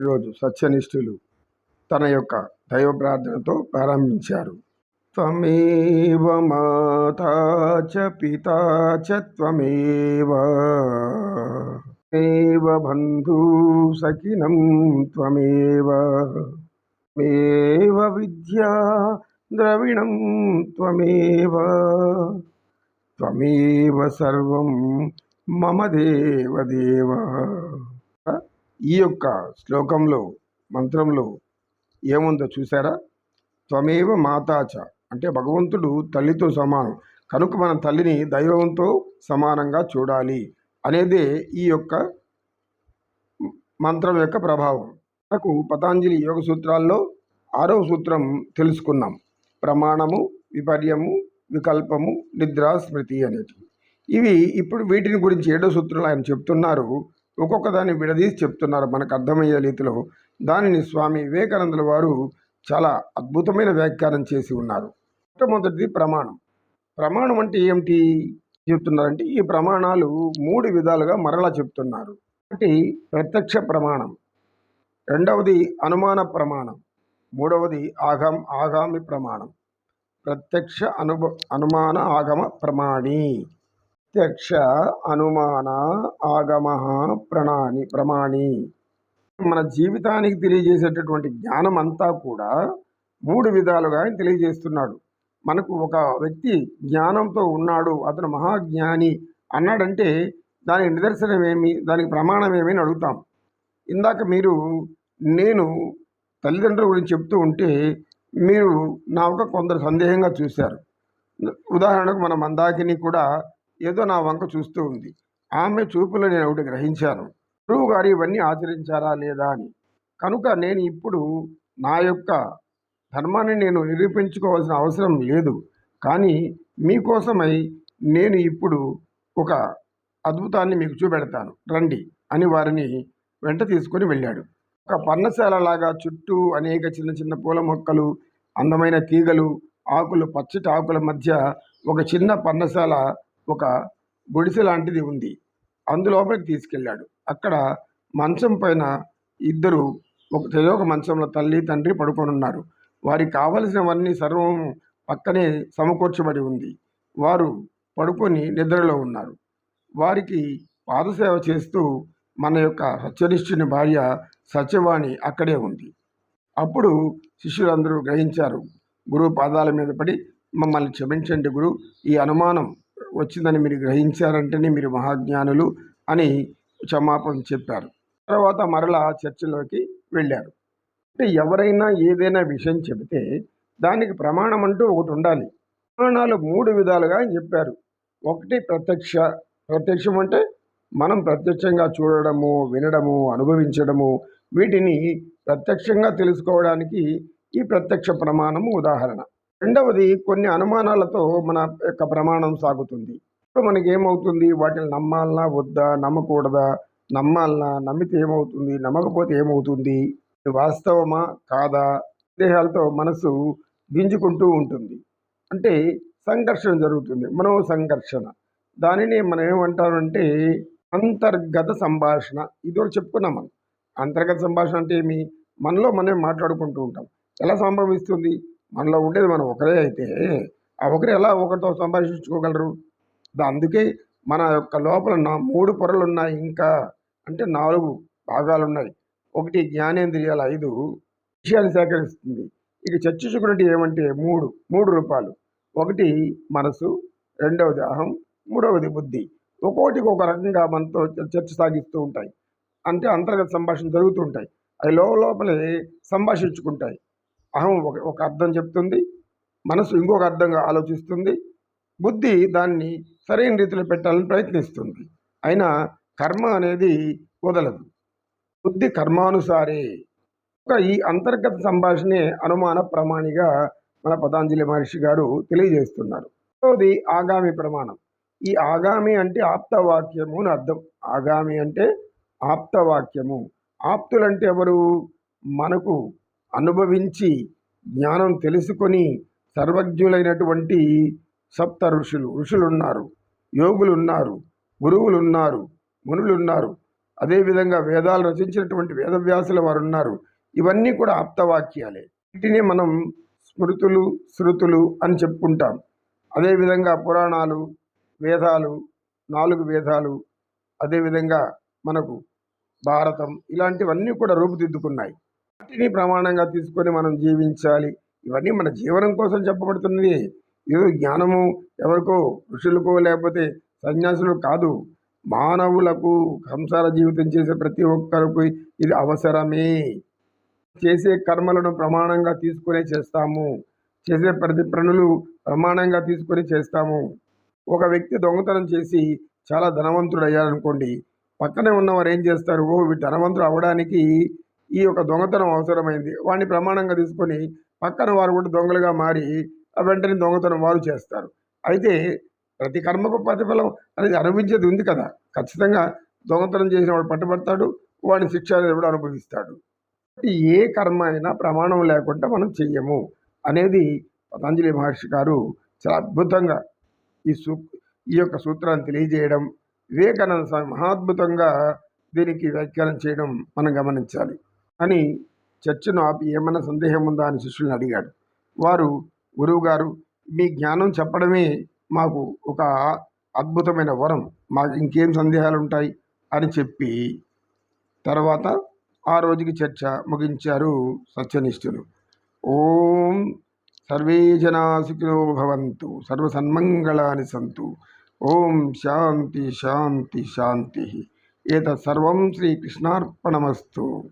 ఈరోజు సత్యనిష్ఠులు తన యొక్క దైవ ప్రార్థనతో ప్రారంభించారు. త్వమేవ మాతా చ పితా చ త్వమేవ. బంధు సఖినం త్వమేవ. మేవ విద్యా ద్రవిణం త్వమేవ. త్వమేవ సర్వం మమ దేవదేవ ఈ యొక్క శ్లోకంలో మంత్రంలో ఏముందో చూసారా త్వమేవ మాతాచ. అంటే భగవంతుడు తల్లితో సమానం. కనుక మన తల్లిని దైవంతో సమానంగా చూడాలి అనేదే ఈ యొక్క మంత్రం యొక్క ప్రభావం. మనకు పతాంజలి యోగ సూత్రాల్లో ఆరవ సూత్రం తెలుసుకున్నాం. ప్రమాణము విపర్యము వికల్పము నిద్ర స్మృతి అనేటివి. ఇవి ఇప్పుడు వీటిని గురించి ఏడో సూత్రంలో ఆయన చెప్తున్నారు. ఒక్కొక్క దాన్ని విడదీసి చెప్తున్నారు. మనకు అర్థమయ్యే రీతిలో దానిని స్వామి వివేకానందుల వారు చాలా అద్భుతమైన వ్యాఖ్యానం చేసి ఉన్నారు. మొట్టమొదటిది ప్రమాణం. ప్రమాణం అంటే ఏమిటి? చెప్తున్నారంటే ఈ ప్రమాణాలు మూడు విధాలుగా మరలా చెప్తున్నారు. ఒకటి ప్రత్యక్ష ప్రమాణం. రెండవది అనుమాన ప్రమాణం. మూడవది ఆగం ఆగామి ప్రమాణం. ప్రత్యక్ష అనుభ అనుమాన ఆగమ ప్రమాణి. ప్రత్యక్ష అనుమాన ఆగమ ప్రణాని ప్రమాణి. మన జీవితానికి తెలియజేసేటటువంటి జ్ఞానం అంతా కూడా మూడు విధాలుగా ఆయన తెలియజేస్తున్నాడు. మనకు ఒక వ్యక్తి జ్ఞానంతో ఉన్నాడు అతను మహాజ్ఞాని అన్నాడంటే దానికి నిదర్శనం ఏమి దానికి ప్రమాణం ఏమి అని అడుగుతాం. ఇందాక మీరు నేను తల్లిదండ్రుల గురించి చెప్తూ ఉంటే మీరు నా ఒక కొందరు సందేహంగా చూశారు. ఉదాహరణకు మన మందాకిని కూడా ఏదో నా వంక చూస్తూ ఉంది. ఆమె చూపులో నేను ఒకటి గ్రహించాను. గురువు గారు ఇవన్నీ ఆచరించారా లేదా అని. కనుక నేను ఇప్పుడు నా యొక్క ధర్మాన్ని నేను నిరూపించుకోవాల్సిన అవసరం లేదు. కానీ మీకోసమై నేను ఇప్పుడు ఒక అద్భుతాన్ని మీకు చూపెడతాను. రండి అని వారిని వెంట తీసుకొని వెళ్ళాడు. ఒక పర్ణశాలలాగా చుట్టూ అనేక చిన్న చిన్న పూల మొక్కలు అందమైన తీగలు ఆకులు పచ్చటి ఆకుల మధ్య ఒక చిన్న పర్ణశాల ఒక గుడిసె లాంటిది ఉంది. అందులోపలికి తీసుకెళ్ళాడు. అక్కడ మంచం పైన ఇద్దరు ఒక ఒక మంచంలో తల్లి తండ్రి పడుకొని ఉన్నారు. వారికి కావలసినవన్నీ సర్వం పక్కనే సమకూర్చబడి ఉంది. వారు పడుకొని నిద్రలో ఉన్నారు. వారికి పాదసేవ చేస్తూ మన యొక్క సత్యనిష్ఠుని భార్య సత్యవాణి అక్కడే ఉంది. అప్పుడు శిష్యులందరూ గ్రహించారు. గురువు పాదాల మీద పడి మమ్మల్ని క్షమించండి గురు. ఈ అనుమానం వచ్చిందని మీరు గ్రహించారంటేనే మీరు మహాజ్ఞానులు అని క్షమాపణ చెప్పారు. తర్వాత మరలా చర్చలోకి వెళ్ళారు. అంటే ఎవరైనా ఏదైనా విషయం చెబితే దానికి ప్రమాణం అంటూ ఒకటి ఉండాలి. ప్రమాణాలు మూడు విధాలుగా చెప్పారు. ఒకటి ప్రత్యక్ష ప్రత్యక్షం అంటే మనం ప్రత్యక్షంగా చూడడము వినడము అనుభవించడము వీటిని ప్రత్యక్షంగా తెలుసుకోవడానికి ఈ ప్రత్యక్ష ప్రమాణము ఉదాహరణ. రెండవది కొన్ని అనుమానాలతో మన యొక్క ప్రమాణం సాగుతుంది. ఇప్పుడు మనకి ఏమవుతుంది వాటిని నమ్మాలనా వద్దా? నమ్మకూడదా? నమ్మాలనా? నమ్మితే ఏమవుతుంది? నమ్మకపోతే ఏమవుతుంది? వాస్తవమా? కాదా? దేహాలతో మనసు గింజుకుంటూ ఉంటుంది. అంటే సంఘర్షణ జరుగుతుంది. మనో సంఘర్షణ దానిని మనం ఏమంటామంటే అంతర్గత సంభాషణ. ఇదివరకు చెప్పుకున్నాం మనం. అంతర్గత సంభాషణ అంటే ఏమి? మనలో మనం మాట్లాడుకుంటూ ఉంటాం. ఎలా సంభవిస్తుంది? మనలో ఉండేది మనం ఒకరే అయితే ఆ ఒకరు ఎలా ఒకరితో సంభాషించుకోగలరు? అందుకే మన యొక్క లోపల నా మూడు పొరలు ఉన్నాయి ఇంకా అంటే నాలుగు భాగాలు ఉన్నాయి ఒకటి జ్ఞానేంద్రియాలు ఐదు విషయాన్ని సేకరిస్తుంది. ఇక చర్చించుకున్నట్టు ఏమంటే మూడు మూడు రూపాలు. ఒకటి మనసు రెండవది అహం మూడవది బుద్ధి. ఒక్కోటికి ఒక రకంగా మనతో చర్చ సాగిస్తూ ఉంటాయి. అంటే అంతర్గత సంభాషణ జరుగుతూ ఉంటాయి. అవి లోపలే సంభాషించుకుంటాయి. అహం ఒక ఒక అర్థం చెప్తుంది మనసు ఇంకొక అర్థంగా ఆలోచిస్తుంది బుద్ధి దాన్ని సరైన రీతిలో పెట్టాలని ప్రయత్నిస్తుంది. అయినా కర్మ అనేది వదలదు. బుద్ధి కర్మానుసారే. ఒక ఈ అంతర్గత సంభాషణే అనుమాన ప్రమాణిగా మన పతాంజలి మహర్షి గారు తెలియజేస్తున్నారు. రెండవది ఆగామి ప్రమాణం. ఈ ఆగామి అంటే ఆప్తవాక్యము అని అర్థం. ఆగామి అంటే ఆప్తవాక్యము. ఆప్తులంటే ఎవరు? మనకు. అనుభవించి జ్ఞానం తెలుసుకొని సర్వజ్ఞులైనటువంటి సప్త ఋషులు ఋషులు ఉన్నారు యోగులు ఉన్నారు గురువులు ఉన్నారు ఉన్నారు అదేవిధంగా వేదాలు రచించినటువంటి వేదవ్యాసుల వారు ఉన్నారు ఇవన్నీ కూడా ఆప్తవాక్యాలే. వీటిని మనం స్మృతులు శృతులు అని చెప్పుకుంటాం. అదేవిధంగా పురాణాలు వేదాలు నాలుగు వేదాలు అదేవిధంగా మనకు భారతం ఇలాంటివన్నీ కూడా రూపుదిద్దుకున్నాయి. వాటిని ప్రమాణంగా తీసుకొని మనం జీవించాలి. ఇవన్నీ మన జీవనం కోసం చెప్పబడుతున్నది. ఏదో జ్ఞానము ఎవరికో ఋషులకో లేకపోతే సన్యాసులు కాదు. మానవులకు సంసార జీవితం చేసే ప్రతి ఒక్కరికి ఇది అవసరమే. చేసే కర్మలను ప్రమాణంగా తీసుకునే చేస్తాము. చేసే ప్రతి పనులు ప్రమాణంగా తీసుకొని చేస్తాము. ఒక వ్యక్తి దొంగతనం చేసి చాలా ధనవంతుడు అయ్యారనుకోండి పక్కనే ఉన్నవారు ఏం చేస్తారు? ఓ ధనవంతుడు అవ్వడానికి ఈ యొక్క దొంగతనం అవసరమైంది. వాడిని ప్రమాణంగా తీసుకొని పక్కన వారు కూడా దొంగలుగా మారి ఆ వెంటనే దొంగతనం వారు చేస్తారు. అయితే ప్రతి కర్మకు ప్రతిఫలం అనేది అనుభవించేది ఉంది కదా. ఖచ్చితంగా దొంగతనం చేసిన వాడు పట్టుబడతాడు వాడిని శిక్ష అనేది కూడా అనుభవిస్తాడు? ఏ కర్మ అయినా ప్రమాణం లేకుండా మనం చెయ్యము అనేది పతంజలి మహర్షి గారు చాలా అద్భుతంగా ఈ సూ ఈ యొక్క సూత్రాన్ని తెలియజేయడం వివేకానంద స్వామి మహాద్భుతంగా దీనికి వ్యాఖ్యానం చేయడం మనం గమనించాలి. అని చర్చను ఆపి ఏమైనా సందేహం ఉందా అని శిష్యుల్ని అడిగాడు. వారు గురువుగారు మీ జ్ఞానం చెప్పడమే మాకు ఒక అద్భుతమైన వరం. మాకు ఇంకేం సందేహాలు ఉంటాయి అని చెప్పి తర్వాత ఆ రోజుకి చర్చ ముగించారు సత్యనిష్ఠులు. ఓం సర్వే జనా సుఖినో భవంతు సర్వసన్మంగళాని సంతు. ఓం శాంతి శాంతి శాంతి. ఏతత్ సర్వం శ్రీకృష్ణార్పణమస్తు.